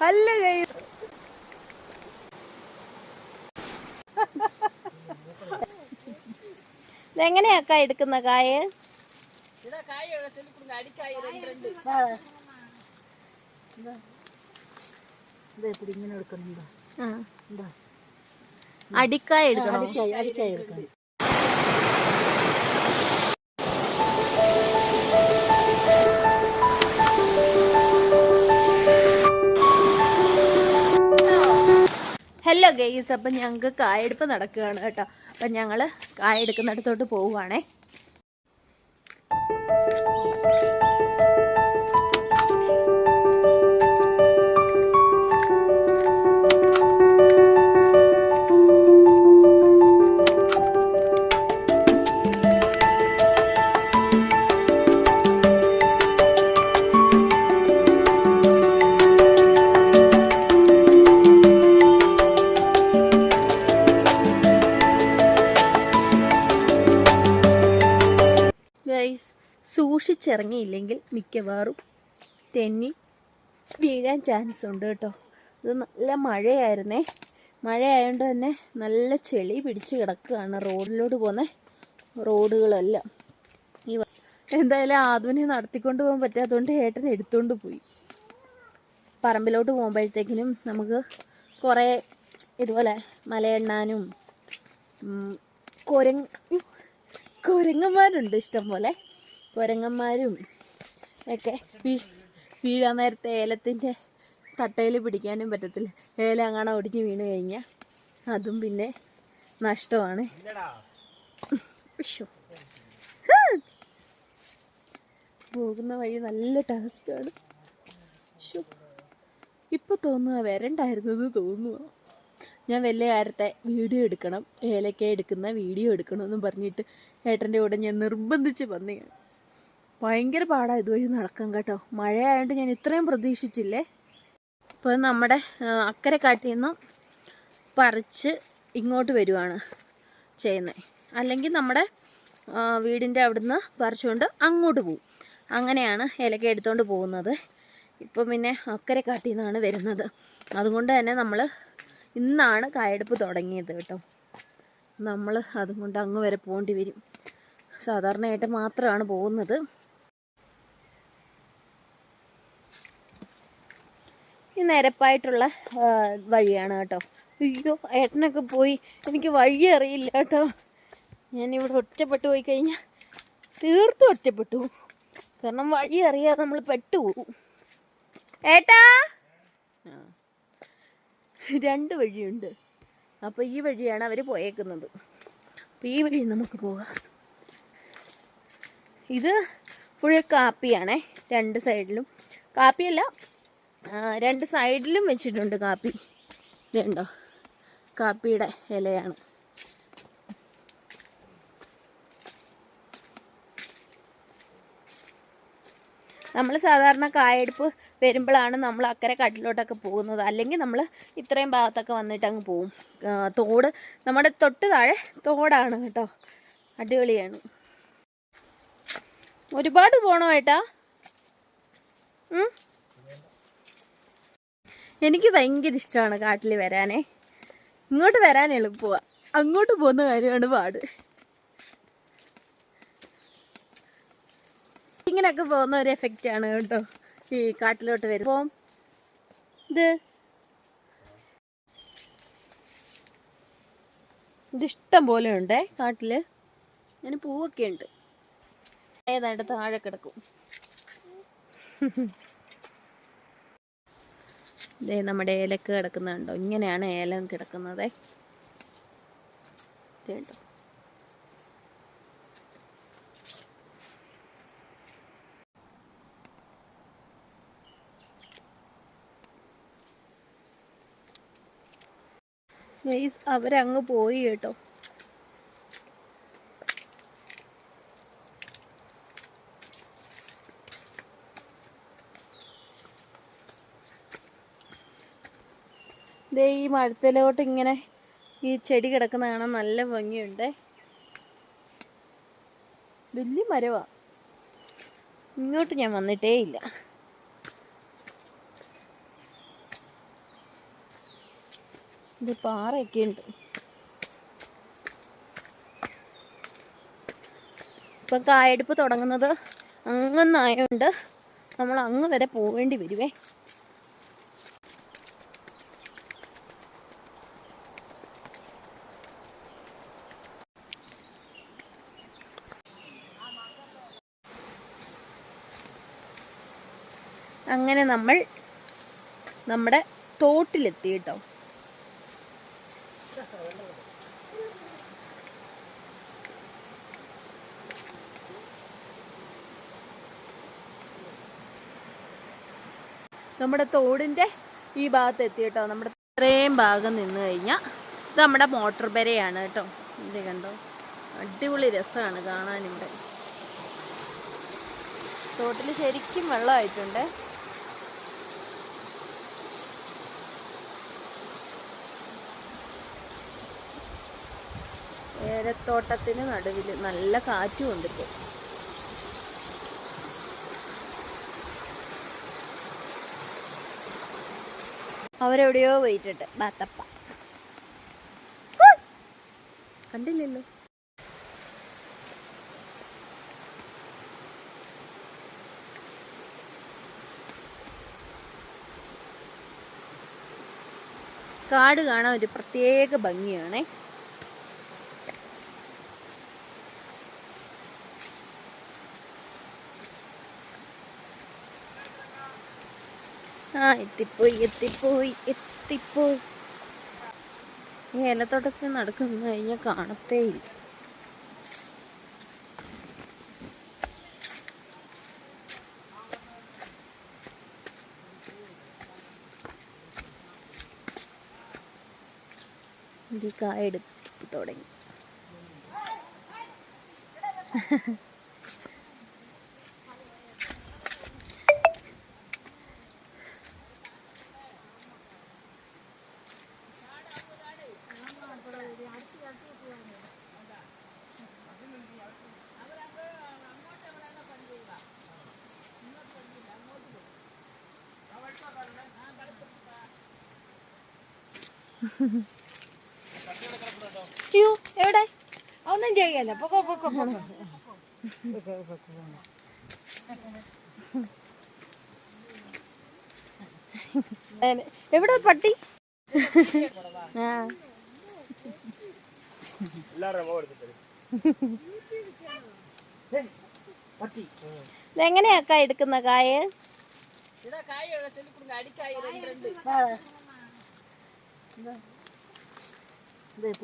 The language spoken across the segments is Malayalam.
അല്ല കൈ. ഇതെങ്ങനെയാക്കാ എടുക്കുന്ന കായ? ഇങ്ങനെ ആ. എന്താ അടിക്കായ എടുക്കണം? അടിക്കായ എടുക്കണം ഹലോ ഗെയ്സ് അപ്പം ഞങ്ങൾക്ക് കായെടുപ്പ് നടക്കുകയാണ് കേട്ടോ. അപ്പം ഞങ്ങൾ കായെടുക്കുന്നിടത്തോട്ട് പോവുകയാണേ. സൂക്ഷിച്ചിറങ്ങിയില്ലെങ്കിൽ മിക്കവാറും തെന്നി വീഴാൻ ചാൻസ് ഉണ്ട് കേട്ടോ. ഇത് നല്ല മഴയായിരുന്നേ. മഴയായതുകൊണ്ട് തന്നെ നല്ല ചെളി പിടിച്ച് കിടക്കുകയാണ് റോഡിലോട്ട് പോകുന്ന. റോഡുകളെല്ലാം. ഈ എന്തായാലും ആധുനിക നടത്തിക്കൊണ്ട് പോകാൻ പറ്റാത്തതുകൊണ്ട് ഏട്ടൻ എടുത്തുകൊണ്ട് പോയി. പറമ്പിലോട്ട് പോകുമ്പോഴത്തേക്കിനും നമുക്ക് കുറേ ഇതുപോലെ മലയെണ്ണാനും കുരങ്ങ് കുരങ്ങന്മാരുണ്ട് ഇഷ്ടം പോലെ. കുരങ്ങന്മാരും ഒക്കെ വീഴാൻ നേരത്തെ ഏലത്തിന്റെ തട്ടയിൽ പിടിക്കാനും പറ്റത്തില്ല. ഏലം അങ്ങനെ ഒടിഞ്ഞ് വീണ് കഴിഞ്ഞാൽ അതും പിന്നെ നഷ്ടമാണ്. പോകുന്ന വഴി നല്ല ടാസ്ക്കാണ്. ഇപ്പൊ തോന്നുക വരണ്ടായിരുന്നത് തോന്നുക ഞാൻ വലിയ കാര്യത്തെ വീഡിയോ എടുക്കണം ഏലക്ക എടുക്കുന്ന വീഡിയോ എടുക്കണമെന്നും പറഞ്ഞിട്ട് ഏട്ടന്റെ കൂടെ ഞാൻ നിർബന്ധിച്ച് വന്നതാണ്. ഭയങ്കര പാടാണ് ഇതുവഴി നടക്കാൻ കേട്ടോ. മഴയായതുകൊണ്ട് ഞാൻ ഇത്രയും പ്രതീക്ഷിച്ചില്ലേ? ഇപ്പോൾ നമ്മുടെ അക്കരെ കാട്ടിൽ നിന്ന് പറിച്ച് ഇങ്ങോട്ട് വരുവാണ് ചെയ്യുന്നത് അല്ലെങ്കിൽ നമ്മുടെ വീടിന്റെ അവിടുന്ന് പറിച്ചുകൊണ്ട് അങ്ങോട്ട് പോകും അങ്ങനെയാണ് ഇലക്ക എടുത്തുകൊണ്ട് പോകുന്നത്. ഇപ്പം പിന്നെ അക്കരെ കാട്ടിൽ നിന്നാണ് വരുന്നത്. അതുകൊണ്ട് തന്നെ നമ്മൾ ഇന്നാണ് കായെടുപ്പ് തുടങ്ങിയത് കേട്ടോ. നമ്മൾ അതുകൊണ്ട് അങ്ങ് വരെ പോകേണ്ടി വരും. സാധാരണയായിട്ട് മാത്രമാണ് പോകുന്നത്. ഈ നിരപ്പായിട്ടുള്ള വഴിയാണ് കേട്ടോ. അയ്യോ ഏട്ടനൊക്കെ പോയി. എനിക്ക് വഴി അറിയില്ല കേട്ടോ. ഞാനിവിടെ ഒറ്റപ്പെട്ടു പോയി കഴിഞ്ഞാൽ തീർത്തും ഒറ്റപ്പെട്ടു കാരണം വഴി അറിയാതെ നമ്മൾ പെട്ടുപോകും ഏട്ടാ! രണ്ട് വഴിയുണ്ട്. അപ്പോൾ ഈ വഴിയാണ് അവർ പോയേക്കുന്നത്. അപ്പോൾ ഈ വഴി നമുക്ക് പോകാം. ഇത് ഫുൾ കാപ്പിയാണേ രണ്ട് സൈഡിലും കാപ്പിയല്ല രണ്ട് സൈഡിലും വെച്ചിട്ടുണ്ട് കാപ്പി. ഇതുണ്ടോ? കാപ്പിയുടെ ഇലയാണ്. നമ്മൾ സാധാരണ കായെടുപ്പ് വരുമ്പോഴാണ് നമ്മൾ അക്കരെ കട്ടിലോട്ടൊക്കെ പോകുന്നത്. അല്ലെങ്കിൽ നമ്മൾ ഇത്രയും ഭാഗത്തൊക്കെ വന്നിട്ട് അങ്ങ് പോവും. തോട് നമ്മുടെ തൊട്ട് താഴെ തോടാണ് കേട്ടോ. അടിപൊളിയാണ്. ഒരുപാട് പോണോ ഏട്ടാ? എനിക്ക് ഭയങ്കര ഇഷ്ടമാണ് കാട്ടിൽ വരാനേ. ഇങ്ങോട്ട് വരാൻ എളുപ്പമാണ് അങ്ങോട്ട് പോകുന്ന കാര്യമാണ് പാട്. ഇങ്ങനെയൊക്കെ പോകുന്ന ഒരു എഫക്റ്റ് ആണ് കേട്ടോ ഈ കാട്ടിലോട്ട് വരുമ്പോൾ ഇത് ഇത് ഇഷ്ടം പോലെ ഉണ്ടേ കാട്ടിൽ. അങ്ങനെ പൂവൊക്കെ ഉണ്ട്. ഏതായിട്ട് താഴെ കിടക്കും. ദേ നമ്മുടെ ഏലക്ക കിടക്കുന്നുണ്ടോ ഇങ്ങനെയാണ് ഏലം കിടക്കുന്നത്. കേട്ടോ അവരങ്ങ് പോയി കേട്ടോ. ദേ ഈ മഴത്തിലോട്ട് ഇങ്ങനെ ഈ ചെടി കിടക്കുന്ന കാണാൻ നല്ല ഭംഗിയുണ്ട്. വലിയ മരവാ. ഇങ്ങോട്ട് ഞാൻ വന്നിട്ടേ ഇല്ല. ഇത് പാറയൊക്കെ ഉണ്ട്. ഇപ്പം കായെടുപ്പ് തുടങ്ങുന്നത് അങ്ങനായോണ്ട് നമ്മൾ അങ്ങ് വരെ പോവേണ്ടി വരുവേ. അങ്ങനെ നമ്മൾ നമ്മുടെ തോട്ടിലെത്തി കേട്ടോ. നമ്മുടെ തോടിന്റെ ഈ ഭാഗത്ത് എത്തി കേട്ടോ. നമ്മുടെ ഇത്രയും ഭാഗം നിന്ന് കഴിഞ്ഞാൽ ഇത് നമ്മുടെ മോട്ടോർ പെരയാണ് കേട്ടോ. ഇത് കണ്ടോ? അടിപൊളി രസമാണ് കാണാനുണ്ട് തോട്ടിൽ ശരിക്കും വെള്ളമായിട്ടുണ്ട്. ഏലത്തോട്ടത്തിന് നടുവിൽ നല്ല കാറ്റും ഉണ്ട് ഇപ്പോൾ അവരെവിടെയോ പോയിട്ടുണ്ട്. ബാത്തപ്പ! കണ്ടില്ലല്ലോ. കാട് കാണാൻ ഒരു പ്രത്യേക ഭംഗിയാണേ. ആ എത്തിപ്പോയി എത്തിപ്പോയി എത്തിപ്പോയി. ഈ ഏലത്തോട്ടത്തിൽ നടക്കുന്ന കഴിഞ്ഞാൽ കാണത്തേ ഇല്ല. ഇത് Ha ha തുടങ്ങി അയ്യോ എവിടെ? ഒന്നും ചെയ്യല്ല. പൊക്കോ പൊക്കോ എവിടെ പട്ടി? ആ. പത്തി ഇതെങ്ങനെയാക്കാ എടുക്കുന്ന കായ? ഇത്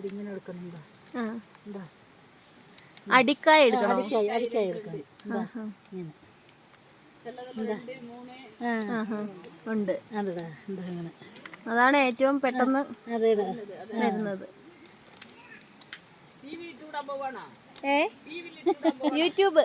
ഇങ്ങനെ എടുക്കണം എന്താ ആ. എന്താ അടിക്കായ എടുക്കണം? അടിക്കായി അടിക്കായി എടുക്കണം. ഇങ്ങനെ. ഉണ്ട്. അതാണ് ഏറ്റവും പെട്ടെന്ന് അതേടാ. വരുന്നത്. ഏ? യൂട്യൂബ്.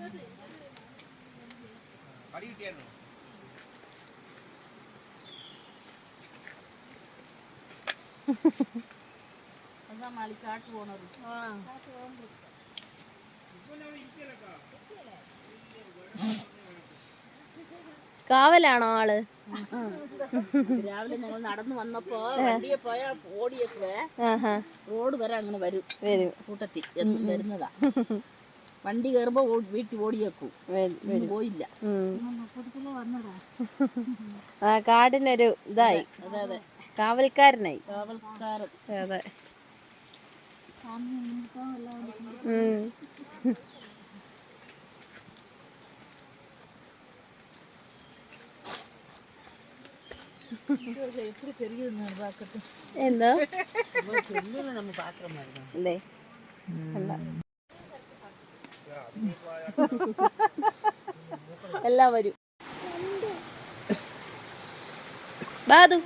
അതെ പോണത്. കാവലാണോ ആൾ? രാവിലെ ഞങ്ങൾ നടന്നു വന്നപ്പോ വണ്ടിയെ പോയ ഓടിയൊക്കെ റോഡ് വരെ അങ്ങനെ വരും. വരും. കൂട്ടത്തി. എന്നും വരുന്നതാ. വണ്ടി കയറുമ്പോ വീട്ടിൽ ഓടിയേക്കും പോയില്ല. ആ കാടിനൊരു ഇതായി. കാവൽക്കാരനായി. അതെ എല്ലാം വരും. ബാദു.